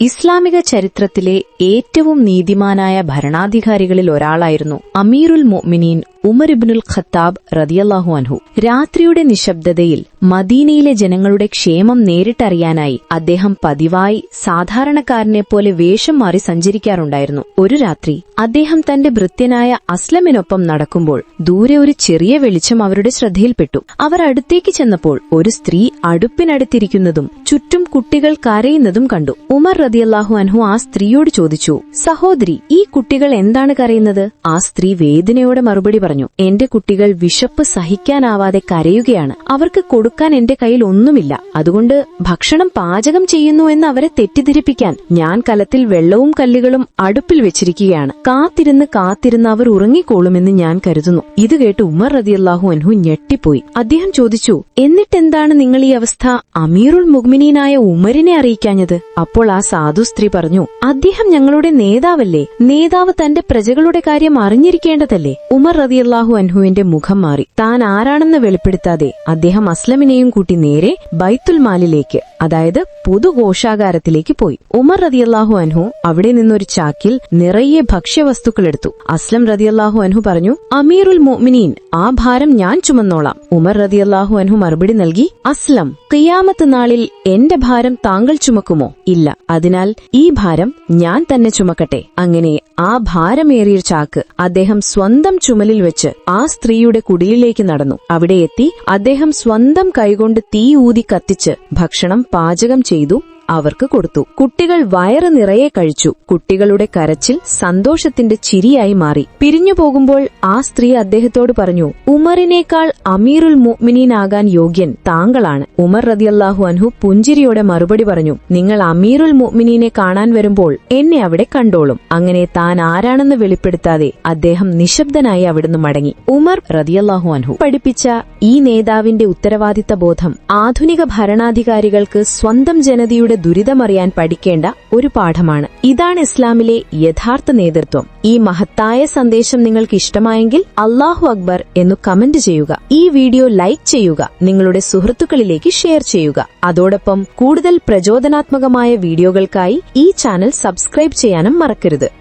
ഇസ്ലാമിക ചരിത്രത്തിലെ ഏറ്റവും നീതിമാനായ ഭരണാധികാരികളിൽ ഒരാളായിരുന്നു അമീറുൽ മൊമിനീൻ ഉമർ ഇബ്നുൽ ഖത്താബ് റതിയല്ലാഹു അൻഹു. രാത്രിയുടെ നിശബ്ദതയിൽ മദീനയിലെ ജനങ്ങളുടെ ക്ഷേമം നേരിട്ടറിയാനായി അദ്ദേഹം പതിവായി സാധാരണക്കാരനെ പോലെ വേഷം മാറി സഞ്ചരിക്കാറുണ്ടായിരുന്നു. ഒരു രാത്രി അദ്ദേഹം തന്റെ ഭൃത്യനായ അസ്ലമിനൊപ്പം നടക്കുമ്പോൾ ദൂരെ ഒരു ചെറിയ വെളിച്ചം അവരുടെ ശ്രദ്ധയിൽപ്പെട്ടു. അവർ അടുത്തേക്ക് ചെന്നപ്പോൾ ഒരു സ്ത്രീ അടുപ്പിനടുത്തിരിക്കുന്നതും ചുറ്റും കുട്ടികൾ കരയുന്നതും കണ്ടു. ഉമർ റതിയല്ലാഹു അൻഹു ആ സ്ത്രീയോട് ചോദിച്ചു സഹോദരി ഈ കുട്ടികൾ എന്താണ് കരയുന്നത്? ആ സ്ത്രീ വേദനയോടെ മറുപടി പറഞ്ഞു എന്റെ കുട്ടികൾ വിശപ്പ് സഹിക്കാനാവാതെ കരയുകയാണ്. അവർക്ക് കൊടുക്കാൻ എന്റെ കയ്യിൽ ഒന്നുമില്ല. അതുകൊണ്ട് ഭക്ഷണം പാചകം ചെയ്യുന്നു എന്ന് അവരെ തെറ്റിദ്ധരിപ്പിക്കാൻ ഞാൻ കലത്തിൽ വെള്ളവും കല്ലുകളും അടുപ്പിൽ വെച്ചിരിക്കുകയാണ്. കാത്തിരുന്ന് കാത്തിരുന്ന് അവർ ഉറങ്ങിക്കോളുമെന്ന് ഞാൻ കരുതുന്നു. ഇത് കേട്ട് ഉമർ റതിയല്ലാഹു അൻഹു ഞെട്ടിപ്പോയി. അദ്ദേഹം ചോദിച്ചു എന്നിട്ടെന്താണ് നിങ്ങൾ ഈ അവസ്ഥ? അമീറുൽ മുഗ്മിനീനായ ഉമരിനെ അറിയിക്കാഞ്ഞത്? അപ്പോൾ ആ സാധു സ്ത്രീ പറഞ്ഞു അദ്ദേഹം ഞങ്ങളുടെ നേതാവല്ലേ? നേതാവ് തന്റെ പ്രജകളുടെ കാര്യം അറിഞ്ഞിരിക്കേണ്ടതല്ലേ? ഉമർ റതിയല്ലാഹു അൻഹുവിന്റെ മുഖം മാറി. താൻ ആരാണെന്ന് വെളിപ്പെടുത്താതെ അദ്ദേഹം അസ്ലമിനെയും കൂട്ടി നേരെ ബൈത്തുൽ മാലിലേക്ക് അതായത് പൊതുഘോഷാകാരത്തിലേക്ക് പോയി. ഉമർ റതിയല്ലാഹു അൻഹു അവിടെ നിന്നൊരു ചാക്കിൽ നിറയെ ഭക്ഷ്യവസ്തുക്കൾ എടുത്തു. അസ്ലം റതിയല്ലാഹു അൻഹു പറഞ്ഞു അമീറുൽ മോമിനീൻ ആ ഭാരം ഞാൻ ചുമന്നോളാം. ഉമർ റതിയല്ലാഹു അൻഹു മറുപടി നൽകി അസ്ലം കിയാമത്ത് നാളിൽ എന്റെ ഭാരം താങ്കൾ ചുമക്കുമോ? ഇല്ല അതിനാൽ ഈ ഭാരം ഞാൻ തന്നെ ചുമക്കട്ടെ. അങ്ങനെ ആ ഭാരമേറിയ ചാക്ക് അദ്ദേഹം സ്വന്തം ചുമലിൽ വെച്ച് ആ സ്ത്രീയുടെ കുടിലിലേക്ക് നടന്നു. അവിടെ എത്തി അദ്ദേഹം സ്വന്തം കൈകൊണ്ട് തീ ഊതി കത്തിച്ച് ഭക്ഷണം പാചകം ചെയ്തു. അവർക്ക് കൊടുത്തു. കുട്ടികൾ വയറ് നിറയെ കഴിച്ചു. കുട്ടികളുടെ കരച്ചിൽ സന്തോഷത്തിന്റെ ചിരിയായി മാറി. പിരിഞ്ഞു പോകുമ്പോൾ ആ സ്ത്രീ അദ്ദേഹത്തോട് പറഞ്ഞു ഉമറിനേക്കാൾ അമീറുൽ മുഅ്മിനീനാകാൻ യോഗ്യൻ താങ്കളാണ്. ഉമർ റതിയല്ലാഹു അൻഹു പുഞ്ചിരിയോടെ മറുപടി പറഞ്ഞു നിങ്ങൾ അമീറുൽ മുഅ്മിനീനെ കാണാൻ വരുമ്പോൾ എന്നെ അവിടെ കണ്ടോളും. അങ്ങനെ താൻ ആരാണെന്ന് വെളിപ്പെടുത്താതെ അദ്ദേഹം നിശബ്ദനായി അവിടുന്ന് മടങ്ങി. ഉമർ റതിയല്ലാഹു അൻഹു പഠിപ്പിച്ച ഈ നേതാവിന്റെ ഉത്തരവാദിത്ത ബോധം ആധുനിക ഭരണാധികാരികൾക്ക് സ്വന്തം ജനതയുടെ ദുരിതമറിയാൻ പഠിക്കേണ്ട ഒരു പാഠമാണ്. ഇതാണ് ഇസ്ലാമിലെ യഥാർത്ഥ നേതൃത്വം. ഈ മഹത്തായ സന്ദേശം നിങ്ങൾക്ക് ഇഷ്ടമായെങ്കിൽ അള്ളാഹു അക്ബർ എന്നു കമന്റ് ചെയ്യുക. ഈ വീഡിയോ ലൈക്ക് ചെയ്യുക. നിങ്ങളുടെ സുഹൃത്തുക്കളിലേക്ക് ഷെയർ ചെയ്യുക. അതോടൊപ്പം കൂടുതൽ പ്രചോദനാത്മകമായ വീഡിയോകൾക്കായി ഈ ചാനൽ സബ്സ്ക്രൈബ് ചെയ്യാനും മറക്കരുത്.